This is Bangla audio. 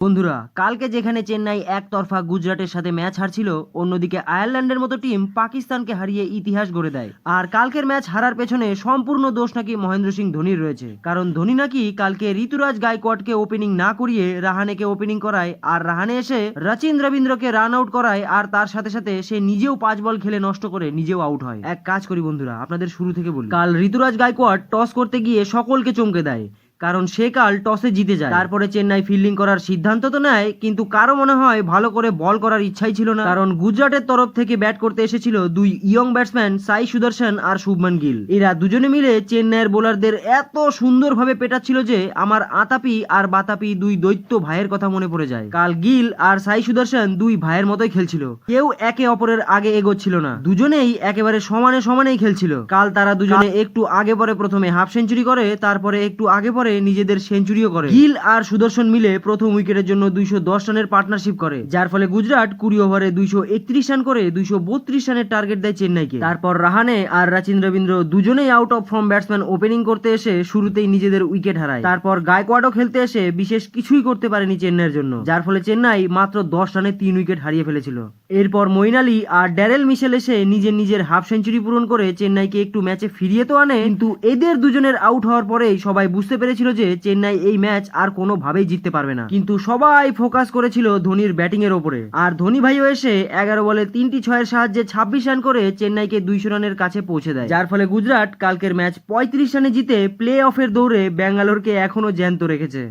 বন্ধুরা, কালকে যেখানে চেন্নাই একতরফা গুজরাটের সাথে ম্যাচ হারছিল, অন্যদিকে আয়ারল্যান্ডের মতো টিম পাকিস্তানকে হারিয়ে ইতিহাস গড়ে দেয়। আর কালকের ম্যাচ হারার পেছনে সম্পূর্ণ দোষ নাকি মহেন্দ্র সিং ধোনির রয়েছে। কারণ ধোনি নাকি কালকে ঋতুরাজ গায়কোয়াডকে ওপেনিং না করিয়ে রাহানেকে ওপেনিং করায়, আর রাহানে এসে রচিন রবীন্দ্রকে রান আউট করায়, আর তার সাথে সাথে সে নিজেও পাঁচ বল খেলে নষ্ট করে নিজেও আউট হয়। এক কাজ করি বন্ধুরা, আপনাদের শুরু থেকে বলি। কাল ঋতুরাজ গায়কোয়াড টস করতে গিয়ে সকলকে চমকে দেয়। কারণ সে কাল টসে জিতে যায়। তারপরে চেন্নাই ফিল্ডিং করার সিদ্ধান্ত তো নেয় কিন্তু কারও মনে হয় ভালো করে বল করার ইচ্ছাই ছিল না। কারণ গুজরাটের তরফ থেকে ব্যাট করতে এসেছিল দুই ইয়ং ব্যাটসম্যান সাই সুদর্শন আর শুভমান গিল। এরা দুজনে মিলে চেন্নাইয়ের বোলারদের এত সুন্দরভাবে পেটাচ্ছিল যে আমার আতাপি আর বাতাপি দুই দৈত্য ভাইয়ের কথা মনে পড়ে যায়। কাল গিল আর সাই সুদর্শন দুই ভাইয়ের মতোই খেলছিল। কেউ একে অপরের আগে এগোচ্ছিল না। দুজনেই একেবারে সমানে সমানেই খেলছিল। কাল তারা দুজনে একটু আগে পরে প্রথমে হাফ সেঞ্চুরি করে তারপরে একটু আগে পরে নিজেদের সেঞ্চুরিও করে। গিল আর সুদর্শন মিলে প্রথম উইকেটের জন্য দুইশো দশ রানের পার্টনারশিপ করে, যার ফলে গুজরাট কুড়ি ওভারে দুইশো একত্রিশ রান করে দুইশো বত্রিশ রানের টার্গেট দেয় চেন্নাইকে। তারপর রাহানে আর রাচিন রবীন্দ্র দুজনেই out of form batsman opening করতে এসে শুরুতেই নিজেদের উইকেট হারায়। তারপর গায়কোয়াডও খেলতে এসে বিশেষ কিছুই করতে পারেনি চেন্নাইয়ের জন্য, যার ফলে চেন্নাই মাত্র দশ রানে তিন উইকেট হারিয়ে ফেলেছিল। এরপর মইন আলী আর ড্যারেল মিশেল এসে নিজের নিজের হাফ সেঞ্চুরি পূরণ করে চেন্নাইকে একটু ম্যাচে ফিরিয়ে তো আনে, কিন্তু এদের দুজনের আউট হওয়ার পরেই সবাই বুঝতে পেরেছিল যে চেন্নাই এই ম্যাচ আর কোনোভাবেই জিততে পারবে না। কিন্তু সবাই ফোকাস করেছিল ধোনির ব্যাটিং এর ওপরে। আর ধোনি ভাইও এসে এগারো বলে তিনটি ছয়ের সাহায্যে ছাব্বিশ রান করে চেন্নাইকে দুইশো রানের কাছে পৌঁছে দেয়। যার ফলে গুজরাট কালকের ম্যাচ পঁয়ত্রিশ রানে জিতে প্লে অফের দৌড়ে ব্যাঙ্গালোরকে এখনও জ্যান্ত রেখেছে।